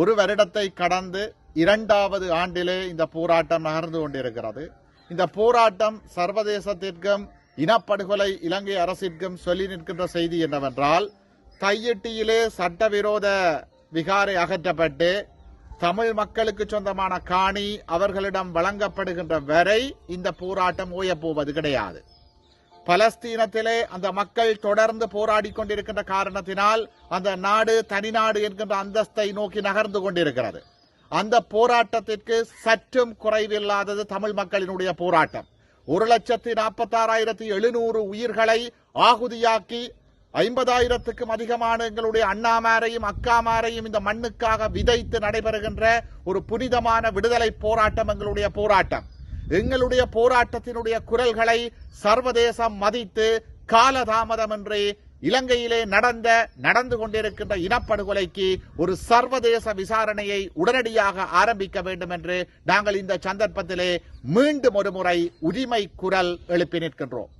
ஒரு வருடத்தை கடந்து இரண்டாவது ஆண்டிலே இந்த போராட்டம் நகர்ந்து கொண்டிருக்கிறது. இந்த போராட்டம் சர்வதேசத்திற்கும் இனப்படுகொலை இலங்கை அரசிற்கும் சொல்லி நிற்கின்ற செய்தி என்னவென்றால் தையிட்டியிலே சட்டவிரோத விகாரை அகற்றப்பட்டு தமிழ் மக்களுக்கு சொந்தமான காணி அவர்களிடம் வழங்கப்படுகின்ற வரை இந்த போராட்டம் ஓயப்போவது கிடையாது. பலஸ்தீனத்திலே அந்த மக்கள் தொடர்ந்து போராடி கொண்டிருக்கின்ற காரணத்தினால் அந்த நாடு தனிநாடு என்கின்ற அந்தஸ்தை நோக்கி நகர்ந்து கொண்டிருக்கிறது. அந்த போராட்டத்திற்கு சற்றும் குறைவில்லாதது தமிழ் மக்களினுடைய போராட்டம். ஒரு லட்சத்தி நாற்பத்தாறாயிரத்தி எழுநூறு உயிர்களை ஆகுதியாக்கி ஐம்பதாயிரத்துக்கும் அதிகமான எங்களுடைய அண்ணாமாரையும் அக்காமாரையும் இந்த மண்ணுக்காக விதைத்து நடைபெறுகின்ற ஒரு புனிதமான விடுதலை போராட்டம் எங்களுடைய போராட்டம். எங்களுடைய போராட்டத்தினுடைய குரல்களை சர்வதேசம் மதித்து காலதாமதமின்றி இலங்கையிலே நடந்த நடந்து கொண்டிருக்கின்ற இனப்படுகொலைக்கு ஒரு சர்வதேச விசாரணையை உடனடியாக ஆரம்பிக்க வேண்டும் என்று நாங்கள் இந்த சந்தர்ப்பத்திலே மீண்டும் ஒரு முறை உரிமை குரல் எழுப்பி நிற்கின்றோம்.